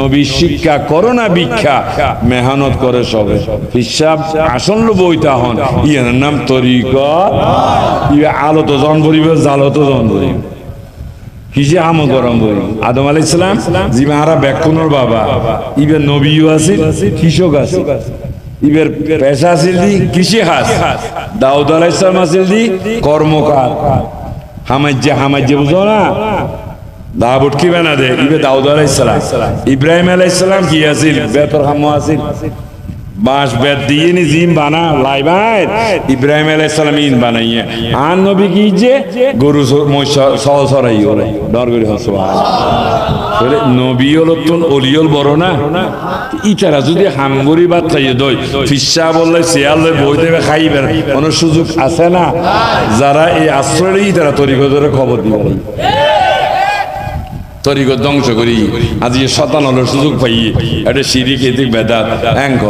নবী শিক্ষা, করোনা ভিক্ষা, মেহনত করে সবে। হিসাব আসন্ন বইতা হন। ইয়ার নাম তরিক। ইয়ে আলো তো জন বলিব, জালো তো জন বই? আদম আলাই বাবা। ইবের নবীও দি কর্মকার। হামাজ্যে হামাজ্যে বুঝো না? দাবুট কি বানা দে। ইবে দাউদ আলাইহিস সালাম ইব্রাহিম আলাইহিস সালাম কি আছিল? বেতর হামো আছিল। বাঁশ বেত দিয়ে নি জিম বানা, লাই ভাই ইব্রাহিম আলাইহিস সালাম ইন বানাইয়ে। আর নবী কি যে? গরু সহ সরাই ওরে ডর করে হসবা নবী হলো তো অলিয়ল বড় না? ইতারা যদি হামগুড়ি ভাত খাইয়ে দই, ফিসা বললে শিয়াল বই দেবে খাইবেন। কোনো সুযোগ আছে না? যারা এই আশ্রয় ইতারা তরিক ধরে খবর দিবে। তরিকত ধ্বংস করি। আজ শতান হলো সুযোগ পাই এটা সিঁড়ি খেতে বেদাত অ্যাঙ্ক